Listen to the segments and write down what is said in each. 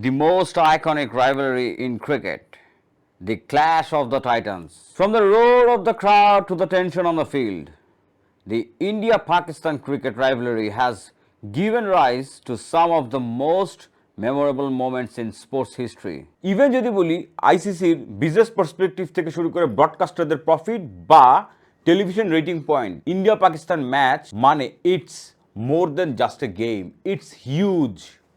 The most iconic rivalry in cricket, the clash of the titans. From the roar of the crowd to the tension on the field, the India Pakistan cricket rivalry has given rise to some of the most memorable moments in sports history. Even যদি বলি আইসিসির business perspective থেকে শুরু করে ব্রডকাস্টারদের profit বা television rating point India Pakistan match মানে it's more than just a game it's huge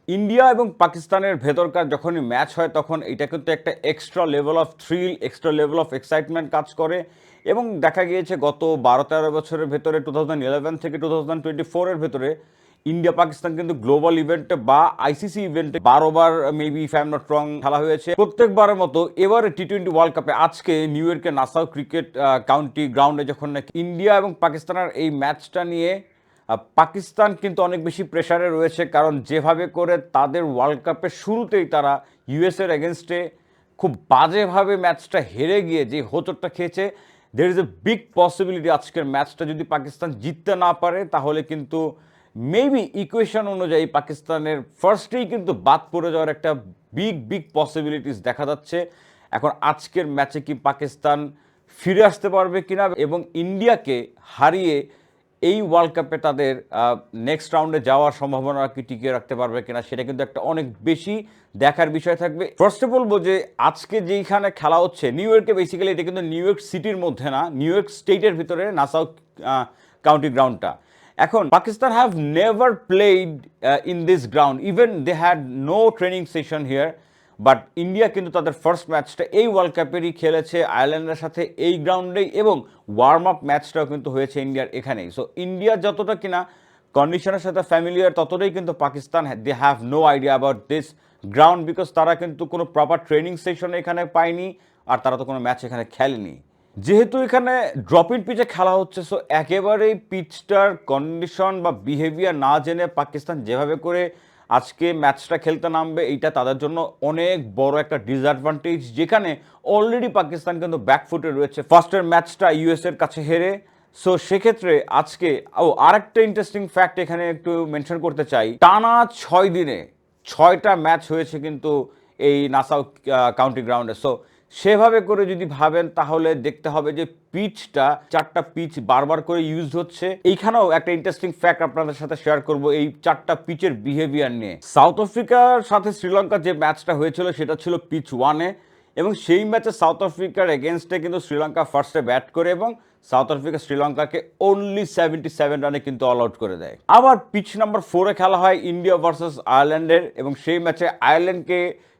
India এবং পাকিস্তানের ভেতরকার যখনই ম্যাচ হয় তখন এটা কিন্তু একটা extra level of thrill extra level of excitement কাজ করে। এবং দেখা গিয়েছে গত বারো তেরো বছরের ভেতরে টু থাউজেন্ড ইলেভেন থেকে টু থাউজেন্ড টোয়েন্টি ফোরের ভেতরে ইন্ডিয়া পাকিস্তান কিন্তু গ্লোবাল ইভেন্টে বা আইসিসি ইভেন্টে বারোবার মেবি এম নট রং খেলা হয়েছে। প্রত্যেকবারের মতো এবারে টি টোয়েন্টি ওয়ার্ল্ড কাপে আজকে নিউ ইয়র্কে নাসাউ ক্রিকেট কাউন্টি গ্রাউন্ডে যখন ইন্ডিয়া এবং পাকিস্তানের এই ম্যাচটা নিয়ে পাকিস্তান কিন্তু অনেক বেশি প্রেসারে রয়েছে, কারণ যেভাবে করে তাদের ওয়ার্ল্ড কাপের শুরুতেই তারা ইউএসের এগেনস্টে খুব বাজেভাবে ম্যাচটা হেরে গিয়ে যে হোচটটা খেয়েছে there is a big possibility আজকের ম্যাচটা যদি পাকিস্তান জিততে না পারে, তাহলে কিন্তু মেবি ইকুয়েশন অনুযায়ী পাকিস্তানের ফার্স্টেই কিন্তু বাদ পড়ে যাওয়ার একটা বিগ বিগ পসিবিলিটিস দেখা যাচ্ছে। এখন আজকের ম্যাচে কি পাকিস্তান ফিরে আসতে পারবে কিনা এবং ইন্ডিয়াকে হারিয়ে এই ওয়ার্ল্ড কাপে তাদের নেক্সট রাউন্ডে যাওয়ার সম্ভাবনা কি টিকিয়ে রাখতে পারবে কিনা সেটা কিন্তু একটা অনেক বেশি দেখার বিষয় থাকবে। ফার্স্ট বলব যে আজকে যেইখানে খেলা হচ্ছে নিউ ইয়র্কে বেসিক্যালি এটা কিন্তু নিউ ইয়র্ক সিটির মধ্যে না নিউ ইয়র্ক স্টেটের ভিতরে নাসাউ কাউন্টি গ্রাউন্ডটা এখন Pakistan have never played in this ground even they had no training session here but India কিন্তু তাদের ফার্স্ট ম্যাচটা এই ওয়ার্ল্ড কাপেরই খেলেছে আয়ারল্যান্ডের সাথে এই গ্রাউন্ডেই এবং ওয়ার্ম আপ ম্যাচটাও কিন্তু হয়েছে ইন্ডিয়ার এখানেই। সো ইন্ডিয়া যতটা কিনা কন্ডিশনের সাথে ফ্যামিলিয়ার ততটাই কিন্তু Pakistan they have no idea about this ground because তারা কিন্তু কোনো প্রপার ট্রেনিং সেশন এখানে পায়নি আর তারা তো কোনো ম্যাচ এখানে খেলেনি। যেহেতু এখানে ড্রপ ইন পিচে খেলা হচ্ছে সো একেবারেই পিচটার কন্ডিশন বা বিহেভিয়ার না জেনে পাকিস্তান যেভাবে করে আজকে ম্যাচটা খেলতে নামবে, এইটা তাদের জন্য অনেক বড় একটা ডিসঅ্যাডভান্টেজ যেখানে অলরেডি পাকিস্তান কিন্তু ব্যাকফুটে রয়েছে। ফার্স্টের ম্যাচটা ইউএসের কাছে হেরে। সো সেক্ষেত্রে আজকে, ও, আরেকটা ইন্টারেস্টিং ফ্যাক্ট এখানে একটু মেনশন করতে চাই। টানা ছয় দিনে ছয়টা ম্যাচ হয়েছে কিন্তু এই নাসাউ কাউন্টি গ্রাউন্ডে সো সেভাবে করে যদি ভাবেন, তাহলে দেখতে হবে যে পিচটা, চারটা পিচ বারবার করে ইউজ হচ্ছে। এইখানেও একটা ইন্টারেস্টিং ফ্যাক্ট আপনাদের সাথে শেয়ার করব, এই চারটা পিচের বিহেভিয়ার নিয়ে। সাউথ আফ্রিকার সাথে শ্রীলঙ্কার যে ম্যাচটা হয়েছিল, সেটা ছিল পিচ ওয়ানে এবং সেই ম্যাচে সাউথ আফ্রিকার এগেনস্টে কিন্তু শ্রীলঙ্কা ফার্স্টে ব্যাট করে এবং সাউথ আফ্রিকা শ্রীলঙ্কাকে অনলি সেভেন্টি সেভেন রানে কিন্তু অল আউট করে দেয়। আবার পিচ নাম্বার ফোরে খেলা হয় ইন্ডিয়া ভার্সেস আয়ারল্যান্ডের এবং সেই ম্যাচে আয়ারল্যান্ডকে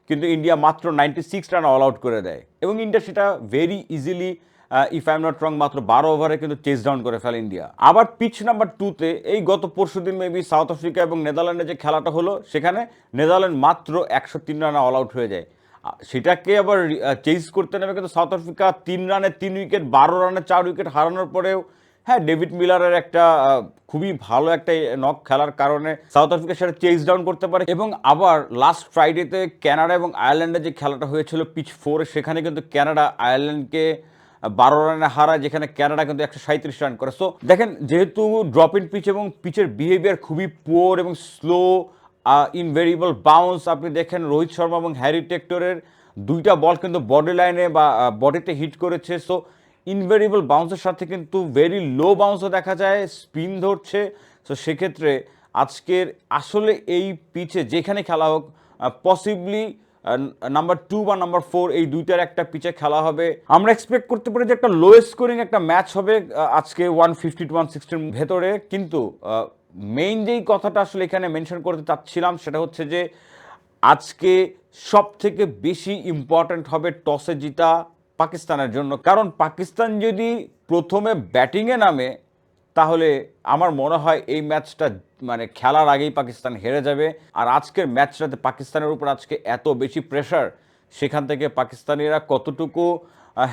কিন্তু ইন্ডিয়া মাত্র ninety six run all out করে দেয়। এবং ইন্ডিয়া সেটা very easily if I am not wrong মাত্র বারো ওভারে কিন্তু চেস ডাউন করে ফেলে ইন্ডিয়া আবার পিচ নাম্বার টুতে এই গত পরশু দিন মেবি সাউথ আফ্রিকা এবং নেদারল্যান্ডে যে খেলাটা হলো, সেখানে নেদারল্যান্ড মাত্র একশো তিন রানে অল আউট হয়ে যায়। সেটাকে আবার চেস করতে নেবে কিন্তু সাউথ আফ্রিকা তিন রানে তিন উইকেট বারো রানে চার উইকেট হারানোর পরেও হ্যাঁ ডেভিড মিলারের একটা খুবই ভালো একটা নক খেলার কারণে সাউথ আফ্রিকার সেটা চেস ডাউন করতে পারে এবং আবার লাস্ট ফ্রাইডেতে কানাডা এবং আয়ারল্যান্ডে যে খেলাটা হয়েছিল পিচ ফোরে সেখানে কিন্তু কানাডা আয়ারল্যান্ডকে বারো রানে হারায় যেখানে কানাডা কিন্তু একশো সাঁত্রিশ রান করে। সো দেখেন, যেহেতু ড্রপ ইন পিচ এবং পিচের বিহেভিয়ার খুবই পুয়ার এবং স্লো ইনভেরিয়েবল বাউন্স আপনি দেখেন রোহিত শর্মা এবং হ্যারি টেক্টরের দুইটা বল কিন্তু বডি লাইনে বা বডিতে হিট করেছে। সো ইনভেরিয়েবল বাউন্সের সাথে কিন্তু ভেরি লো বাউন্সও দেখা যায় স্পিন ধরছে। সো সেক্ষেত্রে আজকের আসলে এই পিচে যেখানে খেলা হোক পসিবলি নাম্বার টু বা নাম্বার ফোর এই দুইটার একটা পিচে খেলা হবে। আমরা এক্সপেক্ট করতে পারি যে একটা লো স্কোরিং একটা ম্যাচ হবে আজকে ওয়ান ফিফটি টু ওয়ান সিক্সটির ভেতরে। কিন্তু মেইন যেই কথাটা আসলে এখানে মেনশন করতে চাচ্ছিলাম সেটা হচ্ছে যে আজকে সব থেকে বেশি ইম্পর্ট্যান্ট হবে টসে জিতা পাকিস্তানের জন্য। কারণ পাকিস্তান যদি প্রথমে ব্যাটিংয়ে নামে, তাহলে আমার মনে হয় এই ম্যাচটা মানে খেলার আগেই পাকিস্তান হেরে যাবে। আর আজকের ম্যাচটাতে পাকিস্তানের উপর আজকে এত বেশি প্রেশার সেখান থেকে পাকিস্তানিরা কতটুকু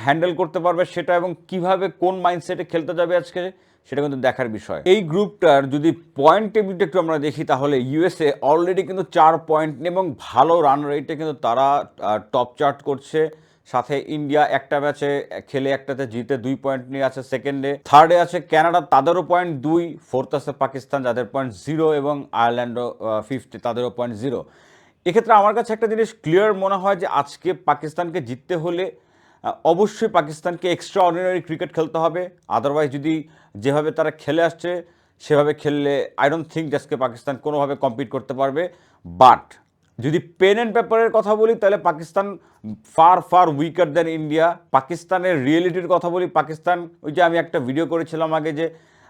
হ্যান্ডেল করতে পারবে সেটা এবং কীভাবে কোন মাইন্ডসেটে খেলতে যাবে আজকে, সেটা কিন্তু দেখার বিষয়। এই গ্রুপটার যদি পয়েন্ট টেবিলটা একটু আমরা দেখি, তাহলে ইউএসএ অলরেডি কিন্তু চার পয়েন্ট এবং ভালো রান রেটে কিন্তু তারা টপ চার্ট করছে। সাথে ইন্ডিয়া একটা ম্যাচে খেলে একটাতে জিতে দুই পয়েন্ট নিয়ে আছে সেকেন্ডে। থার্ডে আছে কানাডা তাদেরও পয়েন্ট দুই। ফোর্থ আছে পাকিস্তান, যাদের পয়েন্ট জিরো এবং আয়ারল্যান্ডও ফিফথে তাদেরও পয়েন্ট জিরো এক্ষেত্রে আমার কাছে একটা জিনিস ক্লিয়ার মনে হয় যে আজকে পাকিস্তানকে জিততে হলে অবশ্যই পাকিস্তানকে এক্সট্রা অর্ডিনারি ক্রিকেট খেলতে হবে। আদারওয়াইজ যদি যেভাবে তারা খেলে আসছে, সেভাবে খেললে আই ডোন্ট থিঙ্ক আজকে পাকিস্তান কোনোভাবে কম্পিট করতে পারবে। বাট যদি পেন অ্যান্ড পেপারের কথা বলি, তাহলে Pakistan far far weaker than India পাকিস্তানের রিয়েলিটির কথা বলি, পাকিস্তান, ওই যে আমি একটা ভিডিও করেছিলাম আগে যে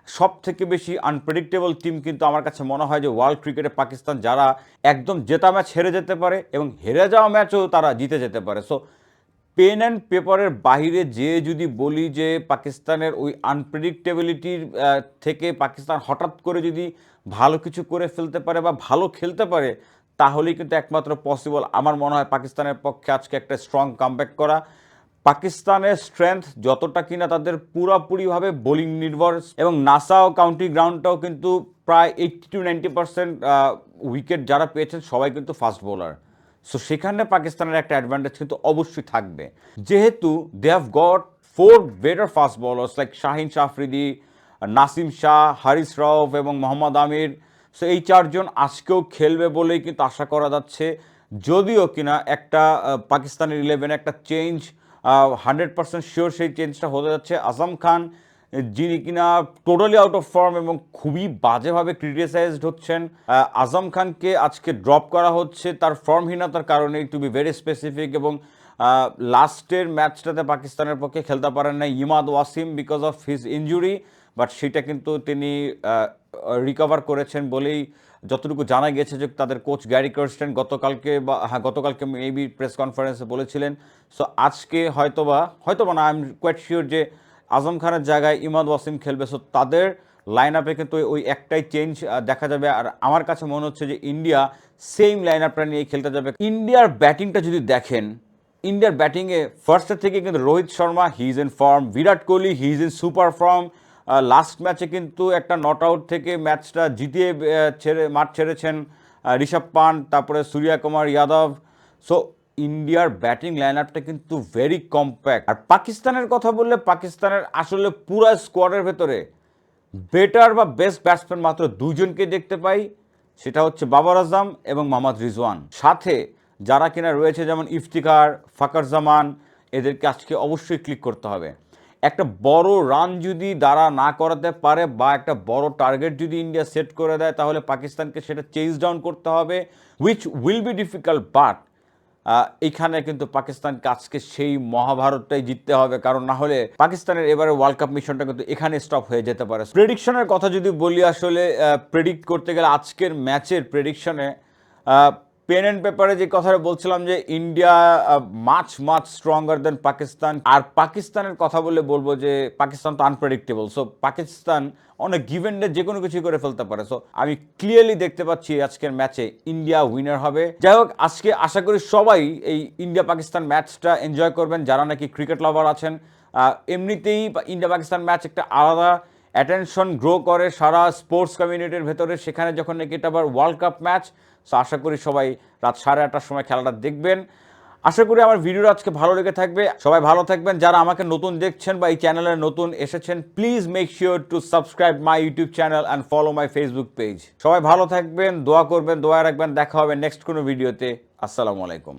সব থেকে বেশি আনপ্রেডিক্টেবল টিম কিন্তু আমার কাছে মনে হয় যে ওয়ার্ল্ড ক্রিকেটে পাকিস্তান যারা একদম জেতা ম্যাচ হেরে যেতে পারে এবং হেরে যাওয়া ম্যাচও তারা জিতে যেতে পারে। সো পেন অ্যান্ড পেপারের বাইরে যে যদি বলি যে পাকিস্তানের ওই আনপ্রেডিক্টেবিলিটির থেকে পাকিস্তান হঠাৎ করে যদি ভালো কিছু করে ফেলতে পারে বা ভালো খেলতে পারে তাহলেই কিন্তু একমাত্র পসিবল আমার মনে হয় পাকিস্তানের পক্ষে আজকে একটা স্ট্রং কামব্যাক করা। পাকিস্তানের স্ট্রেংথ যতটা কিনা তাদের পুরোপুরিভাবে বোলিং নির্ভর। এবং নাসাও কাউন্টি গ্রাউন্ডটাও কিন্তু প্রায় eighty to ninety percent wicket যারা পেয়েছেন সবাই কিন্তু ফাস্ট বোলার সো সেখানে পাকিস্তানের একটা অ্যাডভান্টেজ কিন্তু অবশ্যই থাকবে। যেহেতু they have got four better fast bowlers like Shaheen Afridi, Naseem Shah, Haris Rauf এবং মোহাম্মদ আমির। সো এই চারজন আজকেও খেলবে বলেই কিন্তু আশা করা যাচ্ছে। যদিও কিনা একটা পাকিস্তানের ইলেভেনে একটা চেঞ্জ হান্ড্রেড পার্সেন্ট শিওর সেই চেঞ্জটা হতে যাচ্ছে। আজম খান, যিনি কিনা টোটালি আউট অফ ফর্ম এবং খুবই বাজেভাবে ক্রিটিসাইজড হচ্ছেন আজম খানকে আজকে ড্রপ করা হচ্ছে। তার ফর্মহীনতার কারণে টু বি ভেরি স্পেসিফিক এবং লাস্টের ম্যাচটাতে পাকিস্তানের পক্ষে খেলতে পারেন না Imad Wasim because of his injury but সেটা কিন্তু তিনি রিকভার করেছেন বলেই যতটুকু জানা গেছে যে তাদের কোচ গ্যারি কার্স্টেন গতকালকে বা হ্যাঁ গতকালকে মেবি প্রেস কনফারেন্সে বলেছিলেন। সো আজকে হয়তোবা হয়তোবা না আই এম কোয়াইট শিওর যে আজম খানের জায়গায় ইমাদ ওয়াসিম খেলবে। সো তাদের লাইন আপে কিন্তু ওই- একটাই চেঞ্জ দেখা যাবে। আর আমার কাছে মনে হচ্ছে যে ইন্ডিয়া সেম লাইন আপটা নিয়ে খেলতে যাবে। ইন্ডিয়ার ব্যাটিংটা যদি দেখেন, ইন্ডিয়ার ব্যাটিংয়ে ফার্স্টের থেকে কিন্তু Rohit Sharma he is in form Virat Kohli he is in super form last ম্যাচে কিন্তু একটা নট আউট থেকে ম্যাচটা জিতিয়ে ছেড়ে, মাঠ ছেড়েছেন ঋষভ পান্ট, তারপরে সূর্যা কুমার যাদব। সো ইন্ডিয়ার ব্যাটিং লাইন আপটা কিন্তু ভেরি কম্প্যাক্ট আর পাকিস্তানের কথা বললে পাকিস্তানের আসলে পুরো স্কোয়াডের ভেতরে বেটার বা বেস্ট ব্যাটসম্যান মাত্র দুজনকে দেখতে পাই। সেটা হচ্ছে বাবর আজম এবং মোহাম্মদ রিজওয়ান। সাথে যারা কিনা রয়েছে, যেমন ইফতিকার ফাকার জামান, এদেরকে আজকে অবশ্যই ক্লিক করতে হবে। একটা বড় রান যদি দ্বারা না করাতে পারে বা একটা বড় টার্গেট যদি ইন্ডিয়া সেট করে দেয় তাহলে পাকিস্তানকে সেটা চেঞ্জ ডাউন করতে হবে which will be difficult but uh, এইখানে কিন্তু পাকিস্তানকে আজকে সেই মহাভারতটাই জিততে হবে কারণ না হলে পাকিস্তানের এবারে ওয়ার্ল্ড কাপ মিশনটা কিন্তু এখানে স্টপ হয়ে যেতে পারে। প্রেডিকশনের কথা যদি বলি আসলে প্রেডিক্ট করতে গেলে আজকের ম্যাচের প্রেডিকশনে পেন অ্যান্ড পেপারে যে কথাটা বলছিলাম যে India much much stronger than Pakistan আর পাকিস্তানের কথা বলে বলব যে পাকিস্তান তো আনপ্রেডিক্টেবল সো পাকিস্তান অনেক গিভেন্ডে যে কোনো কিছু করে ফেলতে পারে। সো আমি ক্লিয়ারলি দেখতে পাচ্ছি আজকের ম্যাচে ইন্ডিয়া উইনার হবে। যাই হোক, আজকে আশা করি সবাই এই ইন্ডিয়া পাকিস্তান ম্যাচটা এনজয় করবেন। যারা নাকি ক্রিকেট লাভার আছেন এমনিতেই ইন্ডিয়া পাকিস্তান ম্যাচ একটা আলাদা অ্যাটেনশন গ্রো করে সারা স্পোর্টস কমিউনিটির ভেতরে। সেখানে যখন নাকি এটা আবার ওয়ার্ল্ড কাপ ম্যাচ সো আশা করি সবাই রাত সাড়ে আটটার সময় খেলাটা দেখবেন। আশা করি আমার ভিডিওটা আজকে ভালো লেগে থাকবে। সবাই ভালো থাকবেন। যারা আমাকে নতুন দেখছেন বা এই চ্যানেলে নতুন এসেছেন please make sure to subscribe my YouTube channel and follow my Facebook page সবাই ভালো থাকবেন, দোয়া করবেন, দোয়া রাখবেন। দেখা হবে নেক্সট কোনো ভিডিওতে আসসালামু আলাইকুম।